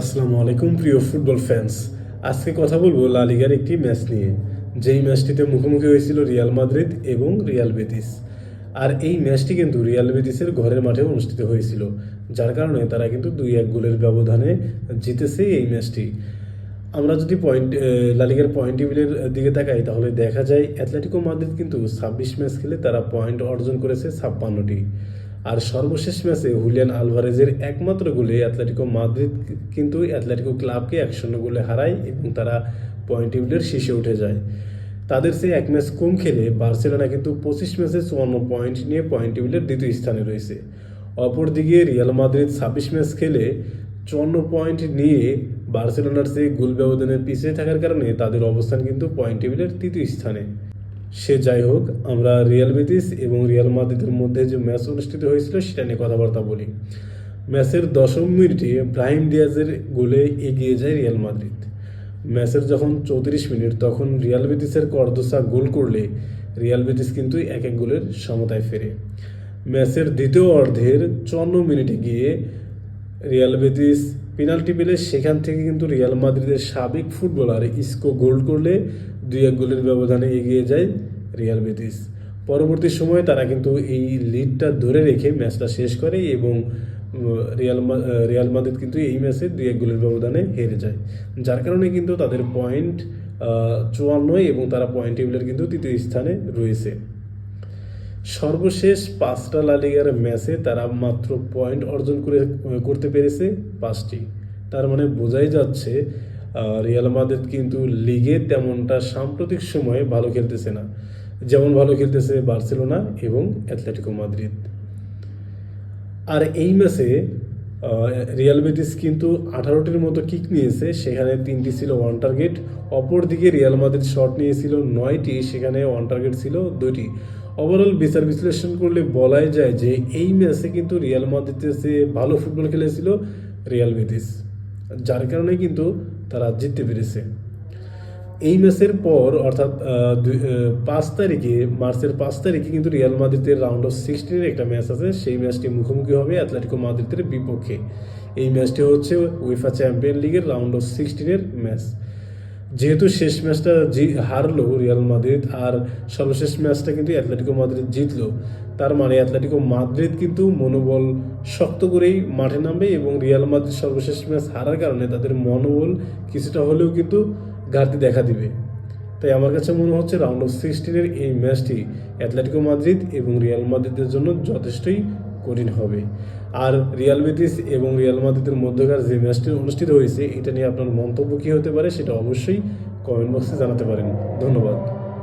আসসালামু আলাইকুম, প্রিয় ফুটবল ফ্যান্স আজকে কথা বলব লালিগার একটি ম্যাচ নিয়ে। যেই ম্যাচটিতে মুখোমুখি হয়েছিল রিয়াল মাদ্রিদ এবং রিয়াল বেতিস আর এই ম্যাচটি কিন্তু রিয়াল বেতিসের ঘরের মাঠে অনুষ্ঠিত হয়েছিল। যার কারণে তারা কিন্তু দুই এক গোলের ব্যবধানে জিতেছে এই ম্যাচটি আমরা যদি পয়েন্ট লালিগার পয়েন্ট টেবিলের দিকে তাকাই, তাহলে দেখা যায় অ্যাথলেটিকো মাদ্রিদ কিন্তু ছাব্বিশ ম্যাচ খেলে তারা পয়েন্ট অর্জন করেছে ছাপ্পান্নটি। আর সর্বশেষ ম্যাচে হুলিয়ান আলভারেজের একমাত্র গোলে অ্যাথলেটিকো মাদ্রিদ কিন্তু অ্যাথলেটিকো ক্লাবকে এক শূন্য গোলে হারায় এবং তারা পয়েন্ট টেবিলের শীর্ষে উঠে যায়। তাদের সে এক ম্যাচ কম খেলে বার্সেলোনা কিন্তু পঁচিশ ম্যাচে চুয়ান্ন পয়েন্ট নিয়ে পয়েন্ট টেবিলের দ্বিতীয় স্থানে রয়েছে। অপরদিকে রিয়াল মাদ্রিদ ছাব্বিশ ম্যাচ খেলে চুয়ান্ন পয়েন্ট নিয়ে বার্সেলোনার চেয়ে গোল ব্যবধানের পিছিয়ে থাকার কারণে তাদের অবস্থান কিন্তু পয়েন্ট টেবিলের তৃতীয় স্থানে। সে যাই হোক, আমরা রিয়াল বেতিস এবং রিয়াল মাদ্রিদের মধ্যে যে ম্যাচ অনুষ্ঠিত হয়েছিল সেটা নিয়ে কথাবার্তা বলি। ম্যাচের দশম মিনিটে ব্রাহিম ডিয়াজের গোলে এগিয়ে যায় রিয়াল মাদ্রিদ ম্যাচের যখন চৌত্রিশ মিনিট, তখন রিয়াল বেতিসের কর্দোসা গোল করলে রিয়াল বেতিস কিন্তু এক এক গোলের সমতায় ফেরে। ম্যাচের দ্বিতীয় অর্ধের চুয়ান্ন মিনিটে গিয়ে রিয়াল বেতিস পেনাল্টি পেলে সেখান থেকে কিন্তু রিয়াল মাদ্রিদের সাবেক ফুটবলার ইসকো গোল করলে দুই এক গোলের ব্যবধানে এগিয়ে যায় রিয়াল বেতিস। পরবর্তী সময়ে তারা কিন্তু এই লিডটা ধরে রেখে ম্যাচটা শেষ করে এবং রিয়াল রিয়াল মাদ্রিদ কিন্তু এই ম্যাচে দুই এক গোলের ব্যবধানে হেরে যায়। যার কারণে কিন্তু তাদের পয়েন্ট চুয়ান্ন এবং তারা পয়েন্ট টেবিলের কিন্তু তৃতীয় স্থানে রয়েছে। সর্বশেষ পাঁচটা লালিগার ম্যাচে তারা মাত্র পয়েন্ট অর্জন করে করতে পেরেছে পাঁচটি। তার মানে বোঝাই যাচ্ছে রিয়াল মাদ্রিদ কিন্তু লিগে তেমনটা সাম্প্রতিক সময়ে ভালো খেলতেছে না। যেমন ভালো খেলতেছে বার্সেলোনা এবং অ্যাথলেটিকো মাদ্রিদ। আর এই ম্যাচে রিয়াল বেটিস কিন্তু আঠারোটির মতো কিক নিয়েছে। সেখানে তিনটি ছিল ওয়ান টার্গেট অপরদিকে রিয়াল মাদ্রিদ শট নিয়েছিল নয়টি, সেখানে ওয়ান টার্গেট ছিল দুইটি। ওভারঅল বিচার বিশ্লেষণ করলে বলাই যায় যে এই ম্যাচে কিন্তু রিয়াল মাদ্রিদের চেয়ে ভালো ফুটবল খেলেছিল রিয়াল বেটিস। যার কারণে কিন্তু তারা জিততে পেরেছে। এই ম্যাচের পর, অর্থাৎ পাঁচ তারিখে, মার্চের পাঁচ তারিখে কিন্তু রিয়াল মাদ্রিদের রাউন্ড অফ সিক্সটিনের একটা ম্যাচ আছে। সেই ম্যাচটি মুখোমুখি হবে অ্যাথলেটিকো মাদ্রিদের বিপক্ষে। এই ম্যাচটি হচ্ছে উইফা চ্যাম্পিয়ন লিগের রাউন্ড অফ সিক্সটিনের ম্যাচ। যেহেতু শেষ ম্যাচটা জি, হারলো রিয়াল মাদ্রিদ, আর সর্বশেষ ম্যাচটা কিন্তু অ্যাথলেটিকো মাদ্রিদ জিতলো। তার মানে অ্যাথলেটিকো মাদ্রিদ কিন্তু মনোবল শক্ত করেই মাঠে নামবে এবং রিয়াল মাদ্রিদ সর্বশেষ ম্যাচ হারার কারণে তাদের মনোবল কিছুটা হলেও কিন্তু ঘাটতি দেখা দিবে। তাই আমার কাছে মনে হচ্ছে রাউন্ড অফ সিক্সটিনের এই ম্যাচটি অ্যাথলেটিকো মাদ্রিদ এবং রিয়াল মাদ্রিদের জন্য যথেষ্টই কঠিন হবে। আর রিয়াল বেটিস এবং রিয়াল মাদ্রিদের মধ্যকার যে ম্যাচটি অনুষ্ঠিত হয়েছে, এটা নিয়ে আপনার মন্তব্য কী হতে পারে সেটা অবশ্যই কমেন্ট বক্সে জানাতে পারেন। ধন্যবাদ।